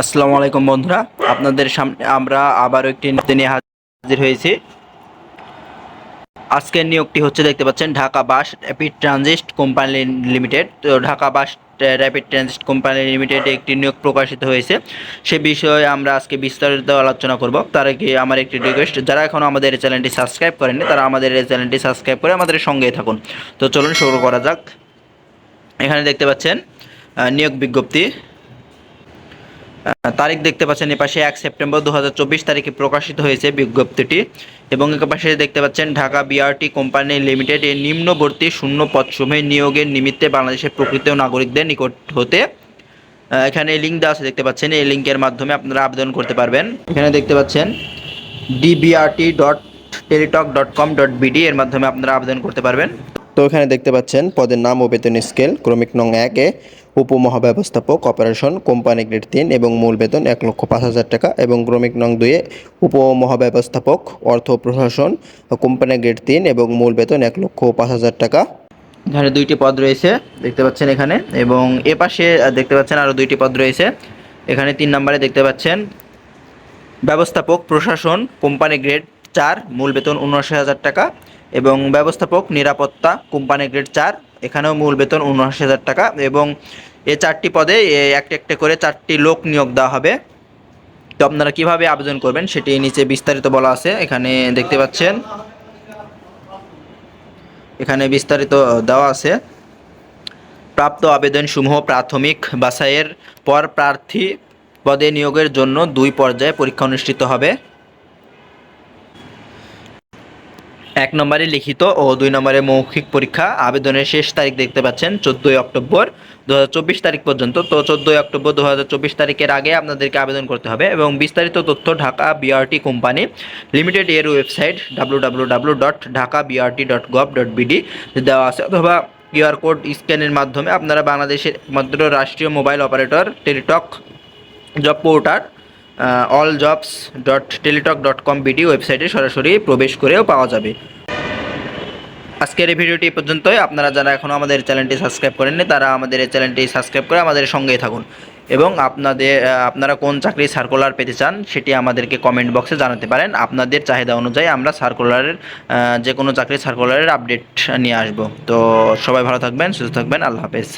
আসসালামু আলাইকুম বন্ধুরা, আপনাদের সামনে আমরা আবারও একটি নিয়ে হাজির হয়েছি। আজকের নিয়োগটি হচ্ছে দেখতে পাচ্ছেন Dhaka bus rapid transit company limited. তো Dhaka bus rapid transit company লিমিটেডে একটি নিয়োগ প্রকাশিত হয়েছে। সে বিষয়ে আমরা আজকে বিস্তারিত আলোচনা করব। তার আগে আমার একটি রিকোয়েস্ট যারা এখনও আমাদের এই চ্যানেলটি সাবস্ক্রাইব করেননি, তারা আমাদের এই চ্যানেলটি সাবস্ক্রাইব করে আমাদের সঙ্গেই থাকুন। তো চলুন শুরু করা যাক। এখানে দেখতে পাচ্ছেন নিয়োগ বিজ্ঞপ্তি। তারিখ দেখতে পাচ্ছেন এপাশে এক সেপ্টেম্বর দু হাজার চব্বিশ তারিখে প্রকাশিত হয়েছে বিজ্ঞপ্তিটি। এবং এপাশে দেখতে পাচ্ছেন, ঢাকা বিআরটি কোম্পানি লিমিটেড এর নিম্নবর্তী শূন্য পদসমূহে নিয়োগের নিমিত্তে বাংলাদেশের প্রকৃত নাগরিকদের নিকট হতে এখানে লিঙ্ক দেওয়া আছে, দেখতে পাচ্ছেন, এই লিঙ্কের মাধ্যমে আপনারা আবেদন করতে পারবেন। এখানে দেখতে পাচ্ছেন DBRT dot Teletalk dot com dot BD এর মাধ্যমে আপনারা আবেদন করতে পারবেন। তো এখানে দেখতে পাচ্ছেন, পদের নাম ও বেতন স্কেল, ক্রমিক নং এক একে উপমহাব্যবস্থাপক, অপারেশন, কোম্পানি গ্রেড তিন এবং মূল বেতন এক লক্ষ পাঁচ হাজার টাকা এবং ক্রমিক নং দুয়ে উপমহাব্যবস্থাপক, অর্থ প্রশাসন, কোম্পানি গ্রেড তিন এবং মূল বেতন এক লক্ষ পাঁচ হাজার টাকা। এখানে দুইটি পদ রয়েছে, দেখতে পাচ্ছেন এখানে, এবং এ পাশে দেখতে পাচ্ছেন আরও দুইটি পদ রয়েছে। এখানে তিন নম্বরে দেখতে পাচ্ছেন, ব্যবস্থাপক, প্রশাসন, কোম্পানি গ্রেড চার, মূল বেতন উনআশি হাজার টাকা এবং ব্যবস্থাপক নিরাপত্তা কোম্পানি গ্রেড চার, এখানেও মূল বেতন উনআশি হাজার টাকা এবং এ চারটি পদে একটা একটা করে চারটি লোক নিয়োগ দেওয়া হবে। তো আপনারা কীভাবে আবেদন করবেন সেটি নিচে বিস্তারিত বলা আছে, এখানে দেখতে পাচ্ছেন। এখানে বিস্তারিত দেওয়া আছে। প্রাপ্ত আবেদনসমূহ প্রাথমিক বাছাইয়ের পর প্রার্থী পদে নিয়োগের জন্য দুই পর্যায়ে পরীক্ষা অনুষ্ঠিত হবে। এক নম্বরে লিখিত ও দুই নম্বরে মৌখিক পরীক্ষা। আবেদনের শেষ তারিখ দেখতে পাচ্ছেন চোদ্দোই অক্টোবর দু হাজার চব্বিশ তারিখ পর্যন্ত। তো চোদ্দোই অক্টোবর দু হাজার চব্বিশ তারিখের আগে আপনাদেরকে আবেদন করতে হবে এবং বিস্তারিত তথ্য ঢাকা বিআরটি কোম্পানি লিমিটেড এর website W dot Dhaka BRT dot gov dot দেওয়া আছে। অথবা কিউআর কোড স্ক্যানের মাধ্যমে আপনারা বাংলাদেশের একমাত্র রাষ্ট্রীয় mobile operator Teletalk job portal all jobs dot Teletalk dot com BD ওয়েবসাইটে সরাসরি প্রবেশ করেও পাওয়া যাবে। আজকের এই ভিডিওটি পর্যন্তই। আপনারা যারা এখনও আমাদের চ্যানেলটি সাবস্ক্রাইব করেননি, তারা আমাদের এই চ্যানেলটি সাবস্ক্রাইব করে আমাদের সঙ্গেই থাকুন। এবং আপনাদের আপনারা কোন চাকরি সার্কুলার পেতে চান, সেটি আমাদেরকে কমেন্ট বক্সে জানাতে পারেন। আপনাদের চাহিদা অনুযায়ী আমরা সার্কুলারের যে কোনো চাকরি সার্কুলারের আপডেট নিয়ে আসব। তো সবাই ভালো থাকবেন, সুস্থ থাকবেন। আল্লাহ হাফেজ।